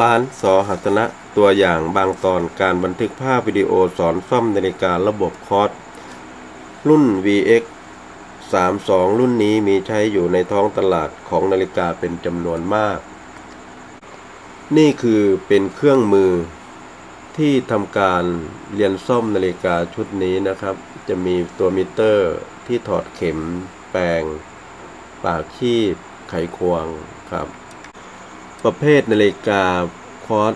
ร้านสอหัสนะตัวอย่างบางตอนการบันทึกภาพวิดีโอสอนซ่อมนาฬิการะบบคอร์สรุ่น VX 32 รุ่นนี้มีใช้อยู่ในท้องตลาดของนาฬิกาเป็นจำนวนมาก นี่คือเป็นเครื่องมือที่ทำการเรียนซ่อมนาฬิกาชุดนี้นะครับ จะมีตัวมิเตอร์ที่ถอดเข็ม แปลง ปากคีบไขควงครับ ประเภทนาฬิกาคอร์ส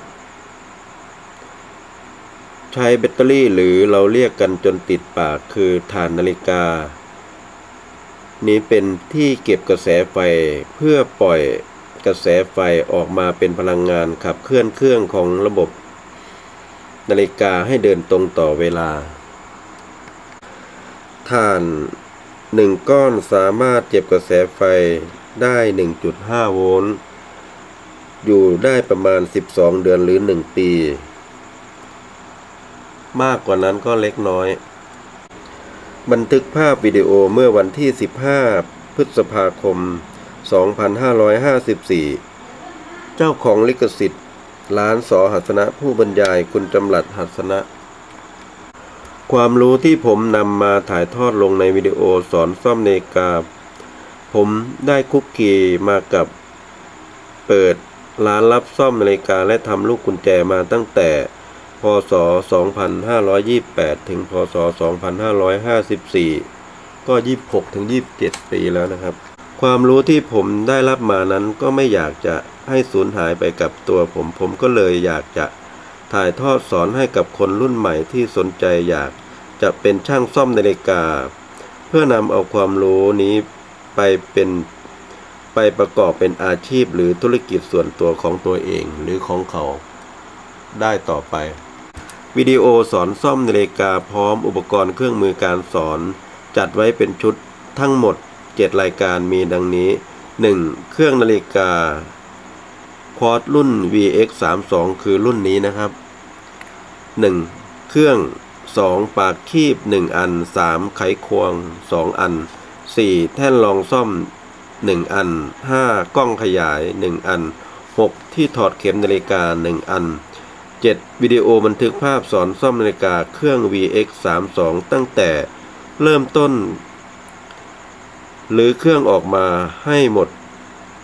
ใช้แบตเตอรี่หรือเราเรียกกันจนติดปากคือฐานนาฬิกา นี้เป็นที่เก็บกระแสไฟเพื่อปล่อยกระแสไฟออกมาเป็นพลังงานขับเคลื่อนเครื่องของระบบ นาฬิกาให้เดินตรงต่อเวลาถ่านหนึ่งก้อนสามารถเก็บกระแสไฟได้ 1.5 โวลต์ อยู่ได้ประมาณ 12 เดือนหรือ 1 ปี มากกว่านั้นก็เล็กน้อย บันทึกภาพวิดีโอเมื่อวันที่ 15 พฤษภาคม 2554 เจ้าของลิขสิทธิ์ ร้านสอหัสนะผู้บรรยายคุณจำรัดหัสนะ ความรู้ที่ผมนำมาถ่ายทอดลงในวิดีโอสอนซ่อมเนกาผมได้คุกคีมากับเปิด ร้านรับซ่อมนาฬิกาและทำลูกกุญแจมาตั้งแต่ พศ 2528 ถึง พศ 2554 ก็ 26 ถึง 27 ปีแล้วนะครับ ความรู้ที่ผมได้รับมานั้นก็ไม่อยากจะให้สูญหายไปกับตัวผม ผมก็เลยอยากจะถ่ายทอดสอนให้กับคนรุ่นใหม่ที่สนใจอยากจะเป็นช่างซ่อมนาฬิกา เพื่อนำเอาความรู้นี้ไปเป็น ไปประกอบเป็นอาชีพหรือธุรกิจส่วนตัวของตัวเองหรือของเขา ได้ต่อไป วิดีโอสอนซ่อมนาฬิกาพร้อมอุปกรณ์เครื่องมือการสอน จัดไว้เป็นชุดทั้งหมด 7 รายการมีดังนี้ 1. เครื่องนาฬิกาควอตรุ่น VX 3 2คือรุ่นนี้นะครับ 1. เครื่อง 2. ปากคีบ 1 อัน 3. ไขควง 2 อัน 4. แท่นรองซ่อม 1 อัน 5. กล้องขยาย 1 อัน 6. ที่ถอดเข็มนาฬิกา 1 อัน 7. วิดีโอบันทึกภาพสอนซ่อมนาฬิกาเครื่อง VX 3 2ตั้งแต่เริ่มต้น หรือเครื่องออกมาให้หมด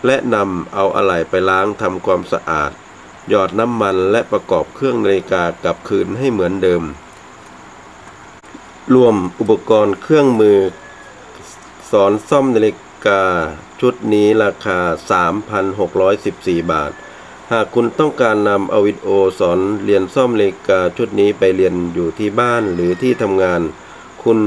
และนำเอาอะไหล่ไปล้างทำความสะอาด หยอดน้ำมันและประกอบเครื่องนาฬิกากลับคืนให้เหมือนเดิม รวมอุปกรณ์เครื่องมือสอนซ่อมนาฬิกา ชุดนี้ราคา 3,614 บาท หากคุณต้องการนำเอาวิดีโอสอนเรียนซ่อมนาฬิกาชุดนี้ไปเรียนอยู่ที่บ้านหรือที่ทำงาน คุณ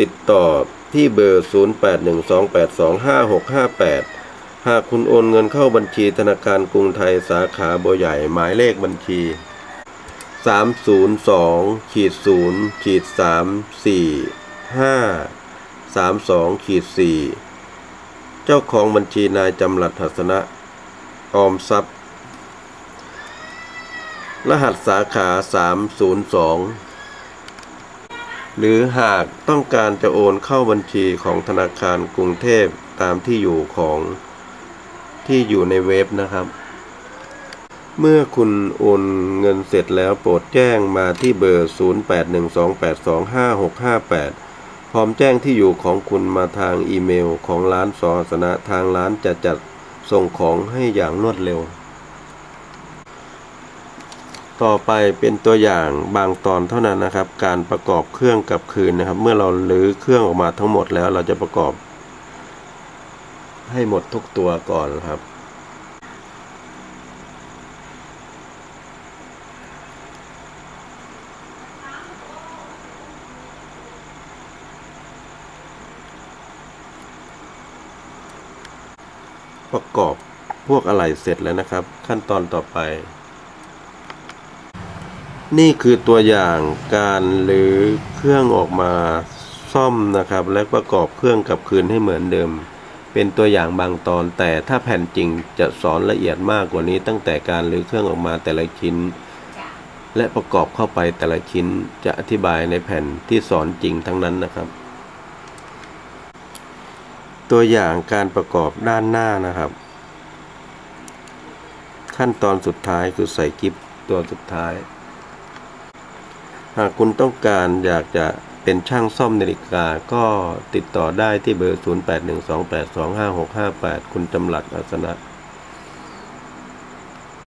ติดต่อที่เบอร์ 0812825658 หากคุณโอนเงินเข้าบัญชีธนาคารกรุงไทยสาขาบัวใหญ่หมายเลขบัญชี 302ขีด0ขีด3 4 5 32ขีด4 เจ้าของบัญชีนายจำรัดหัสนะ ออมทรัพย์ รหัสสาขา 302 หรือหากต้องการจะโอนเข้าบัญชีของธนาคารกรุงเทพตามที่อยู่ของที่อยู่ในเว็บนะครับ เมื่อคุณโอนเงินเสร็จแล้วโปรดแจ้งมาที่เบอร์ 0812825658 พร้อมแจ้งที่อยู่ของคุณมาทางอีเมลของร้านสอสนะทางร้านจะจัดส่งของให้อย่างรวดเร็ว ต่อไปเป็นตัวอย่างบางตอนเท่านั้นนะครับ การประกอบเครื่องกับคืนนะครับ เมื่อเราลื้อเครื่องออกมาทั้งหมดแล้วเราจะประกอบ ให้หมดทุกตัวก่อนนะครับ ประกอบพวกอะไหล่เสร็จแล้วนะครับ ขั้นตอนต่อไป นี่คือตัวอย่างการรื้อเครื่องออกมาซ่อมนะครับ และประกอบเครื่องกลับคืนให้เหมือนเดิม เป็นตัวอย่างบางตอน แต่ถ้าแผ่นจริงจะสอนละเอียดมากกว่านี้ ตั้งแต่การรื้อเครื่องออกมาแต่ละชิ้น และประกอบเข้าไปแต่ละชิ้นจะอธิบายในแผ่นที่สอนจริงทั้งนั้นนะครับ ตัวอย่างการประกอบด้านหน้านะครับ ขั้นตอนสุดท้ายคือใส่กิ๊บตัวสุดท้าย หากคุณต้องการอยากจะเป็นช่างซ่อมนาฬิกาก็ติดต่อได้ที่เบอร์ 0812825658 คุณจำหลัดอาสนะ